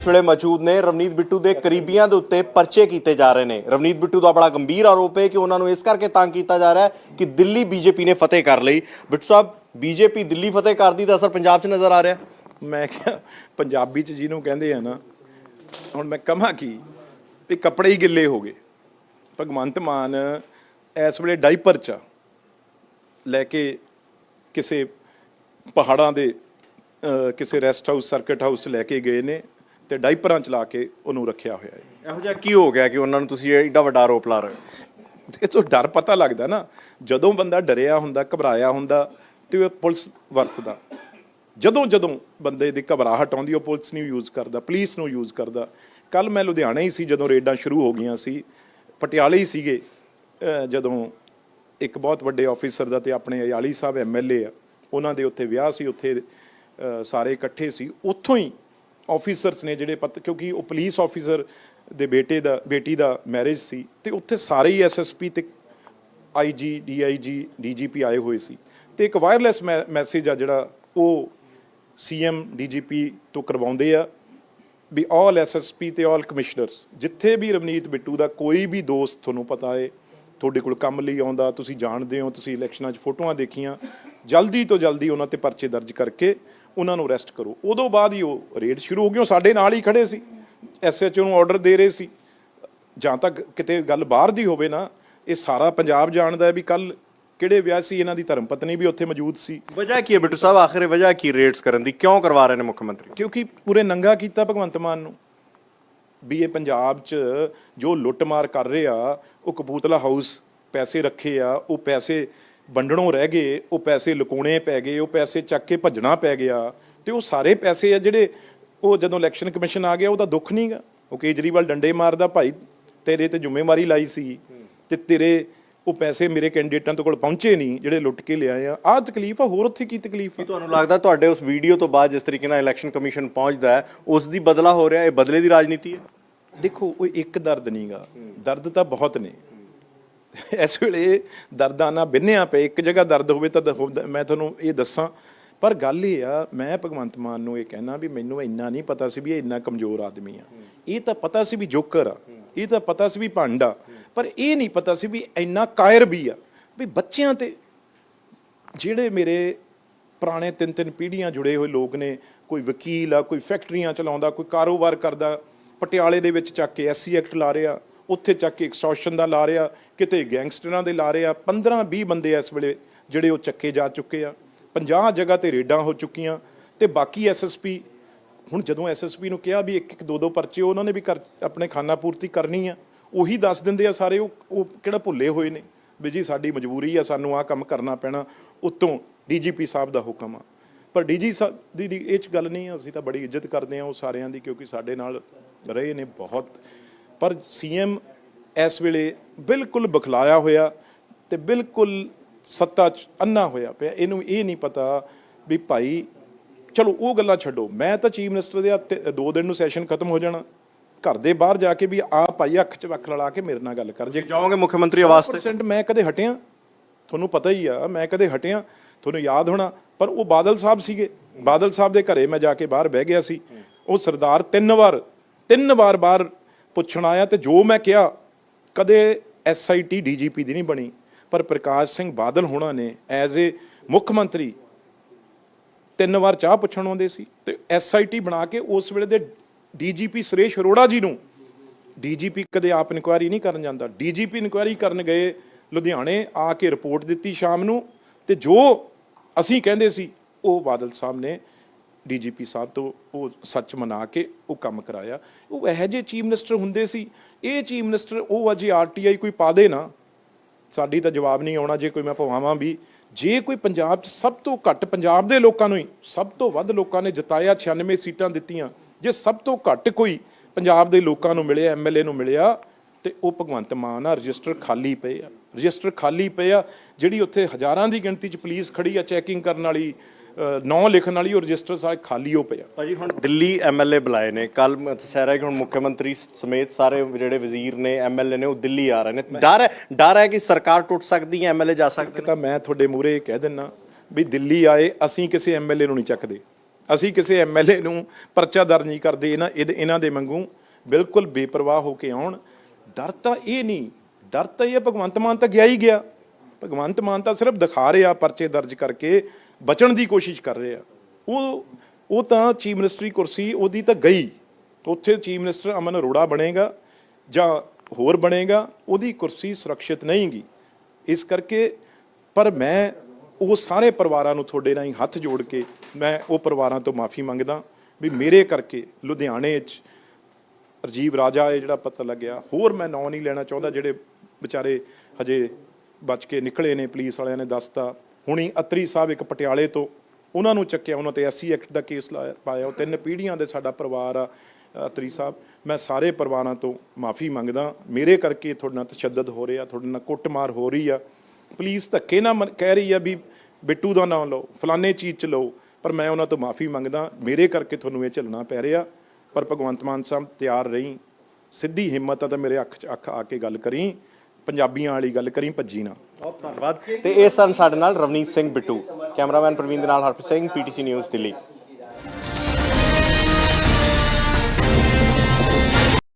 ਇਸ ਵੇਲੇ ਮੌਜੂਦ ਨੇ ਰਵਨੀਤ ਬਿੱਟੂ ਦੇ ਕਰੀਬੀਆਂ ਦੇ ਉੱਤੇ ਪਰਚੇ ਕੀਤੇ ਜਾ ਰਹੇ ਨੇ। ਰਵਨੀਤ ਬਿੱਟੂ ਦਾ ਬੜਾ ਗੰਭੀਰ ਆਰੋਪ ਹੈ ਕਿ ਉਹਨਾਂ ਨੂੰ ਇਸ ਕਰਕੇ ਤੰਗ ਕੀਤਾ ਜਾ ਰਿਹਾ ਹੈ ਕਿ ਦਿੱਲੀ ਬੀਜੇਪੀ ਨੇ ਫਤਿਹ ਕਰ ਲਈ। ਬਿੱਟੂ ਸਾਹਿਬ, ਬੀਜੇਪੀ ਦਿੱਲੀ ਫਤਿਹ ਕਰਦੀ ਦਾ ਅਸਰ ਪੰਜਾਬ 'ਚ ਨਜ਼ਰ ਆ ਰਿਹਾ? ਮੈਂ ਕਿਹਾ, ਪੰਜਾਬੀ ਚ ਜਿਹਨੂੰ ਕਹਿੰਦੇ ਆ ਨਾ, ਹੁਣ ਮੈਂ ਕਹਾਂ ਕੀ, ਵੀ ਕੱਪੜੇ ਹੀ ਗਿੱਲੇ ਹੋ ਗਏ। ਭਗਵੰਤ ਮਾਨ ਇਸ ਵੇਲੇ ਡਾਈਪਰ ਚ ਲੈ ਕੇ ਕਿਸੇ ਪਹਾੜਾਂ ਦੇ ਕਿਸੇ ਰੈਸਟ ਹਾਊਸ, ਸਰਕਟ ਹਾਊਸ ਚ ਲੈ ਕੇ ਗਏ ਨੇ। ਤੇ ਡਾਈਪਰਾਂ ਚ ਲਾ ਕੇ ਉਹਨੂੰ ਰੱਖਿਆ ਹੋਇਆ ਹੈ। ਇਹੋ ਜਿਹਾ ਕੀ ਹੋ ਗਿਆ ਕਿ ਉਹਨਾਂ ਨੂੰ ਤੁਸੀਂ ਐਡਾ ਵੱਡਾ ਆਰੋਪ ਲਾ ਰਹੇ ਹੋ? ਇਹ ਤੋਂ ਡਰ ਪਤਾ ਲੱਗਦਾ ਨਾ, ਜਦੋਂ ਬੰਦਾ ਡਰਿਆ ਹੁੰਦਾ, ਘਬਰਾਇਆ ਹੁੰਦਾ ਤੇ ਉਹ ਪੁਲਿਸ ਵਰਤਦਾ। ਜਦੋਂ ਜਦੋਂ ਬੰਦੇ ਦੀ ਘਬਰਾਹਟ ਆਉਂਦੀ, ਉਹ ਪੁਲਿਸ ਨੂੰ ਯੂਜ਼ ਕਰਦਾ ਪੁਲਿਸ ਨੂੰ ਯੂਜ਼ ਕਰਦਾ। ਕੱਲ ਮੈਂ ਲੁਧਿਆਣਾ ਹੀ ਸੀ, ਜਦੋਂ ਰੇਡਾਂ ਸ਼ੁਰੂ ਹੋ ਗਈਆਂ ਸੀ, ਪਟਿਆਲੇ ਹੀ ਸੀਗੇ। ਜਦੋਂ ਇੱਕ ਬਹੁਤ ਵੱਡੇ ਆਫੀਸਰ ਦਾ ਤੇ ਆਪਣੇ ਅਯਾਲੀ ਸਾਹਿਬ ਐਮਐਲਏ ਆ, ਉਹਨਾਂ ਦੇ ਉੱਥੇ ਵਿਆਹ ਸੀ, ਉੱਥੇ ਸਾਰੇ ਇਕੱਠੇ ਸੀ। ਉੱਥੋਂ ਹੀ ਆਫੀਸਰਸ ਨੇ ਜਿਹੜੇ ਪਤ ਕਿਉਂਕਿ ਉਹ ਪੁਲਿਸ ਆਫੀਸਰ ਦੇ ਬੇਟੇ ਦਾ, ਬੇਟੀ ਦਾ ਮੈਰਿਜ ਸੀ ਤੇ ਉੱਥੇ ਸਾਰੇ ਹੀ ਐਸਐਸਪੀ ਤੇ ਆਈਜੀ ਡੀਆਈਜੀ ਡੀਜੀਪੀ ਆਏ ਹੋਏ ਸੀ। ਤੇ ਇੱਕ ਵਾਇਰਲੈਸ ਮੈਸੇਜ ਆ ਜਿਹੜਾ ਉਹ ਸੀਐਮ ਡੀਜੀਪੀ ਤੋਂ ਕਰਵਾਉਂਦੇ ਆ ਵੀ ਆਲ ਐਸਐਸਪੀ ਤੇ ਆਲ ਕਮਿਸ਼ਨਰਸ ਜਿੱਥੇ ਵੀ ਰਵਨੀਤ ਬਿੱਟੂ ਦਾ ਕੋਈ ਵੀ ਦੋਸਤ ਤੁਹਾਨੂੰ ਪਤਾ ਹੈ, ਤੁਹਾਡੇ ਕੋਲ ਕੰਮ ਲਈ ਆਉਂਦਾ, ਤੁਸੀਂ ਜਾਣਦੇ ਹੋ, ਤੁਸੀਂ ਇਲੈਕਸ਼ਨਾਂ 'ਚ ਫੋਟੋਆਂ ਦੇਖੀਆਂ ਜਲਦੀ ਤੋਂ ਜਲਦੀ ਉਹਨਾਂ ਤੇ ਪਰਚੇ ਦਰਜ ਕਰਕੇ ਉਹਨਾਂ ਨੂੰ ਅਰੈਸਟ ਕਰੋ। ਉਦੋਂ ਬਾਅਦ ਹੀ ਉਹ ਰੇਡ ਸ਼ੁਰੂ ਹੋ ਗਈ ਉਹ ਸਾਡੇ ਨਾਲ ਹੀ ਖੜੇ ਸੀ। ਐਸਐਚਓ ਨੂੰ ਆਰਡਰ ਦੇ ਰਹੇ ਸੀ। ਜਾਂ ਤੱਕ ਕਿਤੇ ਗੱਲ ਬਾਹਰ ਦੀ ਹੋਵੇ ਨਾ ਇਹ ਸਾਰਾ ਪੰਜਾਬ ਜਾਣਦਾ ਹੈ ਵੀ ਕੱਲ ਕਿਹੜੇ ਵਿਆਹ ਸੀ ਇਹਨਾਂ ਦੀ ਧਰਮ ਪਤਨੀ ਵੀ ਉੱਥੇ ਮੌਜੂਦ ਸੀ। ਵਜ੍ਹਾ ਕੀ ਹੈ ਬਿੱਟੂ ਸਾਹਿਬ? ਆਖਿਰ ਵਜ੍ਹਾ ਕੀ ਰੇਡਸ ਕਰਨ ਦੀ? ਕਿਉਂ ਕਰਵਾ ਰਹੇ ਨੇ ਮੁੱਖ ਮੰਤਰੀ? ਕਿਉਂਕਿ ਪੂਰੇ ਨੰਗਾ ਕੀਤਾ ਭਗਵੰਤ ਮਾਨ ਨੂੰ। ਵੀ ਇਹ ਪੰਜਾਬ 'ਚ ਜੋ ਲੁੱਟਮਾਰ ਕਰ ਰਹੇ ਆ ਉਹ ਕਪੂਤਲਾ ਹਾਊਸ ਪੈਸੇ ਰੱਖੇ ਆ ਉਹ ਪੈਸੇ ਵੰਡਣੋਂ ਰਹਿ ਗਏ ਉਹ ਪੈਸੇ ਲੁਕਾਉਣੇ ਪੈ ਗਏ ਉਹ ਪੈਸੇ ਚੱਕ ਕੇ ਭੱਜਣਾ ਪੈ ਗਿਆ ਤੇ ਉਹ ਸਾਰੇ ਪੈਸੇ ਆ ਜਿਹੜੇ ਉਹ ਜਦੋਂ ਇਲੈਕਸ਼ਨ ਕਮਿਸ਼ਨ ਆ ਗਿਆ ਉਹਦਾ ਦੁੱਖ ਨਹੀਂਗਾ ਉਹ ਕੇਜਰੀਵਾਲ ਡੰਡੇ ਮਾਰਦਾ ਭਾਈ ਤੇਰੇ ਤੇ ਜ਼ਿੰਮੇਵਾਰੀ ਲਾਈ ਸੀ ਤੇ ਤੇਰੇ ਉਹ ਪੈਸੇ ਮੇਰੇ ਕੈਂਡੀਡੇਟਾਂ ਤੋਂ ਕੋਲ ਪਹੁੰਚੇ ਨਹੀਂ ਜਿਹੜੇ ਲੁੱਟ ਕੇ ਲਿਆਏ ਆ। ਆਹ ਤਕਲੀਫ ਆ ਹੋਰ ਉੱਥੇ ਕੀ ਤਕਲੀਫ ਆ? ਤੁਹਾਨੂੰ ਲੱਗਦਾ ਤੁਹਾਡੇ ਉਸ ਵੀਡੀਓ ਤੋਂ ਬਾਅਦ ਜਿਸ ਤਰੀਕੇ ਨਾਲ ਇਲੈਕਸ਼ਨ ਕਮਿਸ਼ਨ ਪਹੁੰਚਦਾ ਹੈ ਉਸ ਦੀ ਬਦਲਾ ਹੋ ਰਿਹਾ ਇਹ ਬਦਲੇ ਦੀ ਰਾਜਨੀਤੀ ਹੈ? ਦੇਖੋ ਉਹ ਇੱਕ ਦਰਦ ਨਹੀਂਗਾ ਦਰਦ ਤਾਂ ਬਹੁਤ ਨੇ। ਇਸ ਵੇਲੇ ਦਰਦਾਂ ਨਾਲ ਬਿੰਨਿਆ ਪਏ ਇੱਕ ਜਗ੍ਹਾ ਦਰਦ ਹੋਵੇ ਤਾਂ ਦ- ਮੈਂ ਤੁਹਾਨੂੰ ਇਹ ਦੱਸਾਂ, ਪਰ ਗੱਲ ਇਹ ਆ, ਮੈਂ ਭਗਵੰਤ ਮਾਨ ਨੂੰ ਇਹ ਕਹਿਣਾ ਵੀ ਮੈਨੂੰ ਇੰਨਾ ਨਹੀਂ ਪਤਾ ਸੀ ਵੀ ਇਹ ਇੰਨਾ ਕਮਜ਼ੋਰ ਆਦਮੀ ਆ। ਇਹ ਤਾਂ ਪਤਾ ਸੀ ਵੀ ਜੋਕਰ ਆ, ਇਹ ਤਾਂ ਪਤਾ ਸੀ ਵੀ ਭੰਡ ਆ, ਪਰ ਇਹ ਨਹੀਂ ਪਤਾ ਸੀ ਵੀ ਇੰਨਾ ਕਾਇਰ ਵੀ ਆ, ਵੀ ਬੱਚਿਆਂ ਤੇ ਜਿਹੜੇ ਮੇਰੇ ਪੁਰਾਣੇ ਤਿੰਨ ਤਿੰਨ ਪੀੜ੍ਹੀਆਂ ਜੁੜੇ ਹੋਏ ਲੋਕ ਨੇ, ਕੋਈ ਵਕੀਲ ਆ, ਕੋਈ ਫੈਕਟਰੀਆਂ ਚਲਾਉਂਦਾ, ਕੋਈ ਕਾਰੋਬਾਰ ਕਰਦਾ, ਪਟਿਆਲੇ ਦੇ ਵਿੱਚ ਚੱਕ ਕੇ ਐਸਸੀ ਐਕਟ ਲਾ ਰਿਹਾ ਉੱਥੇ ਚੱਕ ਕੇ ਐਕਸਟੋਰਸ਼ਨ ਦਾ ਲਾ ਰਿਹਾ, ਕਿਤੇ ਗੈਂਗਸਟਰਾਂ ਦੇ ਲਾ ਰਿਹਾ 15 20 ਬੰਦੇ ਇਸ ਵੇਲੇ ਜਿਹੜੇ ਉਹ ਚੱਕੇ ਜਾ ਚੁੱਕੇ ਆ। 50 ਜਗ੍ਹਾ ਤੇ ਰੇਡਾਂ ਹੋ ਚੁੱਕੀਆਂ ਤੇ ਬਾਕੀ ਐਸਐਸਪੀ ਹੁਣ ਜਦੋਂ ਐਸਐਸਪੀ ਨੂੰ ਕਿਹਾ ਵੀ ਇੱਕ ਇੱਕ ਦੋ ਦੋ ਪਰਚੇ ਉਹਨਾਂ ਨੇ ਵੀ ਕਰ, ਆਪਣੇ ਖਾਨਾ ਪੂਰਤੀ ਕਰਨੀ ਆ, ਉਹੀ ਦੱਸ ਦਿੰਦੇ ਆ ਸਾਰੇ, ਉਹ ਉਹ ਕਿਹੜਾ ਭੁੱਲੇ ਹੋਏ ਨੇ ਵੀ ਜੀ ਸਾਡੀ ਮਜਬੂਰੀ ਆ, ਸਾਨੂੰ ਆਹ ਕੰਮ ਕਰਨਾ ਪੈਣਾ, ਉਤੋਂ ਡੀਜੀਪੀ ਸਾਹਿਬ ਦਾ ਹੁਕਮ ਆ। ਪਰ ਡੀਜੀ ਸਾਹਿਬ ਦੀ ਦੀ, ਇਹ ਚ ਗੱਲ ਨਹੀਂ ਆ, ਅਸੀਂ ਤਾਂ ਬੜੀ ਇੱਜ਼ਤ ਕਰਦੇ ਆ ਉਹ ਸਾਰਿਆਂ ਦੀ, ਕਿਉਂਕਿ ਸਾਡੇ ਨਾਲ ਰਹੇ ਨੇ ਬਹੁਤ ਪਰ ਸੀਐਮ ਇਸ ਵੇਲੇ ਬਿਲਕੁਲ ਬਖਲਾਇਆ ਹੋਇਆ ਤੇ ਬਿਲਕੁਲ ਸੱਤਾ ਚ ਅੰਨਾ ਹੋਇਆ ਪਿਆ। ਇਹਨੂੰ ਇਹ ਨਹੀਂ ਪਤਾ ਵੀ ਭਾਈ ਚਲੋ ਉਹ ਗੱਲਾਂ ਛੱਡੋ। ਮੈਂ ਤਾਂ ਚੀਫ ਮਿਨਿਸਟਰ ਦੇ ਦੋ ਦਿਨ ਨੂੰ ਸੈਸ਼ਨ ਖਤਮ ਹੋ ਜਾਣਾ। ਘਰ ਦੇ ਬਾਹਰ ਜਾ ਕੇ ਵੀ ਆ ਭਾਈ ਅੱਖ 'ਚ ਵੱਖ ਲੜਾ ਕੇ ਮੇਰੇ ਨਾਲ ਗੱਲ ਕਰ। ਜੇ ਜਾਓਗੇ ਮੁੱਖ ਮੰਤਰੀ ਆਵਾਸ ਤੇ? 100% ਮੈਂ ਕਦੇ ਹਟਿਆ। ਤੁਹਾਨੂੰ ਪਤਾ ਹੀ ਆ ਮੈਂ ਕਦੇ ਹਟਿਆ। ਤੁਹਾਨੂੰ ਯਾਦ ਹੋਣਾ ਪਰ ਉਹ ਬਾਦਲ ਸਾਹਿਬ ਸੀਗੇ। ਬਾਦਲ ਸਾਹਿਬ ਦੇ ਘਰੇ ਮੈਂ ਜਾ ਕੇ ਬਾਹਰ ਬਹਿ ਗਿਆ ਸੀ। ਉਹ ਸਰਦਾਰ ਤਿੰਨ ਵਾਰ ਤਿੰਨ ਵਾਰ ਬਾਹਰ ਪੁੱਛਣ ਆਇਆ ਤੇ ਜੋ ਮੈਂ ਕਿਹਾ, ਕਦੇ ਐਸਆਈਟੀ ਡੀਜੀਪੀ ਦੀ ਨਹੀਂ ਬਣੀ, ਪਰ ਪ੍ਰਕਾਸ਼ ਸਿੰਘ ਬਾਦਲ ਹੋਣਾ ਨੇ ਐਜ਼ ਏ ਮੁੱਖ ਮੰਤਰੀ ਤਿੰਨ ਵਾਰ ਚਾਹ ਪੁੱਛਣ ਆਉਂਦੇ ਸੀ ਤੇ ਐਸਆਈਟੀ ਬਣਾ ਕੇ ਉਸ ਵੇਲੇ ਦੇ ਡੀਜੀਪੀ ਸੁਰੇਸ਼ ਅਰੋੜਾ ਜੀ ਨੂੰ ਡੀਜੀਪੀ ਕਦੇ ਆਪ ਇਨਕੁਆਇਰੀ ਨਹੀਂ ਕਰਨ ਜਾਂਦਾ। ਡੀਜੀਪੀ ਇਨਕੁਆਇਰੀ ਕਰਨ ਗਏ, ਲੁਧਿਆਣੇ ਆ ਕੇ ਰਿਪੋਰਟ ਦਿੱਤੀ ਸ਼ਾਮ ਨੂੰ ਤੇ ਜੋ ਅਸੀਂ ਕਹਿੰਦੇ ਸੀ, ਉਹ ਬਾਦਲ ਸਾਹਿਬ ਨੇ ਡੀਜੀਪੀ ਸਾਹਿਬ ਤੋਂ ਉਹ ਸੱਚ ਮਨਾ ਕੇ ਉਹ ਕੰਮ ਕਰਾਇਆ। ਉਹ ਇਹੋ ਜਿਹੇ ਚੀਫ ਮਿਨਿਸਟਰ ਹੁੰਦੇ ਸੀ। ਇਹ ਚੀਫ ਮਿਨਿਸਟਰ ਉਹ ਅਜੇ ਆਰਟੀਆਈ ਕੋਈ ਪਾ ਦੇ ਨਾ, ਸਾਡੀ ਤਾਂ ਜਵਾਬ ਨਹੀਂ ਆਉਣਾ, ਜੇ ਕੋਈ ਮੈਂ ਪਵਾਵਾਂ ਵੀ। ਜੇ ਕੋਈ ਪੰਜਾਬ 'ਚ ਸਭ ਤੋਂ ਘੱਟ ਪੰਜਾਬ ਦੇ ਲੋਕਾਂ ਨੂੰ ਹੀ, ਸਭ ਤੋਂ ਵੱਧ ਲੋਕਾਂ ਨੇ ਜਿਤਾਇਆ 96 ਸੀਟਾਂ ਦਿੱਤੀਆਂ, ਜੇ ਸਭ ਤੋਂ ਘੱਟ ਕੋਈ ਪੰਜਾਬ ਦੇ ਲੋਕਾਂ ਨੂੰ ਮਿਲਿਆ ਐਮਐਲਏ ਨੂੰ ਮਿਲਿਆ, ਤੇ ਉਹ ਭਗਵੰਤ ਮਾਨ ਆ, ਰਜਿਸਟਰ ਖਾਲੀ ਪਏ ਆ। ਰਜਿਸਟਰ ਖਾਲੀ ਪਏ ਆ, ਜਿਹੜੀ ਉੱਥੇ ਹਜ਼ਾਰਾਂ ਦੀ ਗਿਣਤੀ 'ਚ ਪੁਲਿਸ ਖੜੀ ਆ, ਚੈਕਿੰਗ ਕਰਨ ਵਾਲੀ ਨਾਂ ਲਿਖਣ ਵਾਲੀ ਉਹ ਰਜਿਸਟਰ ਸਾਰੇ ਖਾਲੀ ਹੋ ਪਏ ਆ ਭਾਜੀ ਹੁਣ ਦਿੱਲੀ ਐਮਐਲਏ ਬੁਲਾਏ ਨੇ। ਕੱਲ ਸਹਿਰਾ ਕਿ ਹੁਣ ਮੁੱਖ ਮੰਤਰੀ ਸਮੇਤ ਸਾਰੇ ਜਿਹੜੇ ਵਜ਼ੀਰ ਨੇ ਐਮਐਲਏ ਨੇ ਉਹ ਦਿੱਲੀ ਆ ਰਹੇ ਨੇ। ਡਰ ਹੈ ਡਰ ਹੈ ਕਿ ਸਰਕਾਰ ਟੁੱਟ ਸਕਦੀ ਹੈ ਐਮਐਲਏ ਜਾ ਸਕਦੇ ਤਾਂ ਮੈਂ ਤੁਹਾਡੇ ਮੂਹਰੇ ਕਹਿ ਦਿੰਨਾ ਵੀ ਦਿੱਲੀ ਆਏ ਅਸੀਂ ਕਿਸੇ ਐਮਐਲਏ ਨੂੰ ਨਹੀਂ ਚੱਕਦੇ। ਅਸੀਂ ਕਿਸੇ ਐਮਐਲਏ ਨੂੰ ਪਰਚਾ ਦਰਜ ਨਹੀਂ ਕਰਦੇ ਇਹਨਾਂ ਇਹਨਾਂ ਦੇ ਵਾਂਗੂ ਬਿਲਕੁਲ ਬੇਪਰਵਾਹ ਹੋ ਕੇ ਆਉਣ। ਡਰ ਤਾਂ ਇਹ ਨਹੀਂ ਡਰ ਤਾਂ ਇਹ ਭਗਵੰਤ ਮਾਨ ਤਾਂ ਗਿਆ ਹੀ ਗਿਆ। ਭਗਵੰਤ ਮਾਨ ਤਾਂ ਸਿਰਫ ਦਿਖਾ ਰਿਹਾ ਪਰਚੇ ਦਰਜ ਕਰਕੇ ਬਚਣ ਦੀ ਕੋਸ਼ਿਸ਼ ਕਰ ਰਿਹਾ ਉਹ ਉਹ ਤਾਂ ਚੀਫ ਮਿਨਿਸਟਰੀ ਕੁਰਸੀ ਉਹਦੀ ਤਾਂ ਗਈ। ਉੱਥੇ ਚੀਫ ਮਿਨਿਸਟਰ ਅਮਨ ਅਰੋੜਾ ਬਣੇਗਾ ਜਾਂ ਹੋਰ ਬਣੇਗਾ, ਉਹਦੀ ਕੁਰਸੀ ਸੁਰੱਖਿਅਤ ਨਹੀਂਗੀ ਇਸ ਕਰਕੇ ਪਰ ਮੈਂ ਉਹ ਸਾਰੇ ਪਰਿਵਾਰਾਂ ਨੂੰ ਤੁਹਾਡੇ ਨਾਲ ਹੱਥ ਜੋੜ ਕੇ ਮੈਂ ਉਹ ਪਰਿਵਾਰਾਂ ਤੋਂ ਮਾਫੀ ਮੰਗਦਾ ਵੀ ਮੇਰੇ ਕਰਕੇ ਲੁਧਿਆਣੇ 'ਚ ਰਜੀਵ ਰਾਜਾ ਇਹ ਜਿਹੜਾ ਪਤਾ ਲੱਗਿਆ, ਹੋਰ ਮੈਂ ਨਾਂ ਨਹੀਂ ਲੈਣਾ ਚਾਹੁੰਦਾ ਜਿਹੜੇ ਵਿਚਾਰੇ ਹਜੇ ਬਚ ਕੇ ਨਿਕਲੇ ਨੇ, ਪੁਲਿਸ ਵਾਲਿਆਂ ਨੇ ਦੱਸਤਾ। ਹੁਣੀ ਅਤਰੀ ਸਾਹਿਬ ਇੱਕ ਪਟਿਆਲੇ ਤੋਂ ਉਹਨਾਂ ਨੂੰ ਚੱਕਿਆ, ਉਹਨਾਂ ਤੇ ਐਸਸੀ ਐਕਟ ਦਾ ਕੇਸ ਲਾਇਆ, ਪਾਇਆ। ਉਹ ਤਿੰਨ ਪੀੜ੍ਹੀਆਂ ਦੇ ਸਾਡਾ ਪਰਿਵਾਰ ਆ, ਅਤਰੀ ਸਾਹਿਬ। ਮੈਂ ਸਾਰੇ ਪਰਿਵਾਰਾਂ ਤੋਂ ਮਾਫੀ ਮੰਗਦਾ। ਮੇਰੇ ਕਰਕੇ ਤੁਹਾਡੇ ਨਾਲ ਤਸ਼ੱਦਦ ਹੋ ਰਿਹਾ, ਤੁਹਾਡੇ ਨਾਲ ਕੁੱਟਮਾਰ ਹੋ ਰਹੀ ਆ। ਪੁਲਿਸ ਧੱਕੇ ਨਾਲ ਮਨ- ਕਹਿ ਰਹੀ ਆ ਵੀ ਬਿੱਟੂ ਦਾ ਨਾਮ ਲਓ, ਫਲਾਣੇ ਚੀਜ਼ ਚ ਲਓ, ਪਰ ਮੈਂ ਉਹਨਾਂ ਤੋਂ ਮਾਫੀ ਮੰਗਦਾ। ਮੇਰੇ ਕਰਕੇ ਤੁਹਾਨੂੰ ਇਹ ਝੱਲਣਾ ਪੈ ਰਿਹਾ, ਪਰ ਭਗਵੰਤ ਮਾਨ ਸਾਹਿਬ ਤਿਆਰ ਰਹੀ। ਸਿੱਧੀ ਹਿੰਮਤ ਆ ਤਾਂ ਮੇਰੇ ਅੱਖ 'ਚ ਅੱਖ ਆ ਕੇ ਗੱਲ ਕਰੀ। ਪੰਜਾਬੀਆਂ ਵਾਲੀ ਗੱਲ ਕਰੀ ਭੱਜੀ ਨਾ। ਬਹੁਤ ਧੰਨਵਾਦ। ਤੇ ਇਹ ਸਨ ਸਾਡੇ ਨਾਲ ਰਵਨੀਤ ਸਿੰਘ ਬਿੱਟੂ ਕੈਮਰਾਮੈਨ ਪ੍ਰਵੀਨ ਦੇ ਨਾਲ ਹਰਪ੍ਰੀਤ ਸਿੰਘ ਪੀਟੀਸੀ ਨਿਊਜ਼ ਦਿੱਲੀ।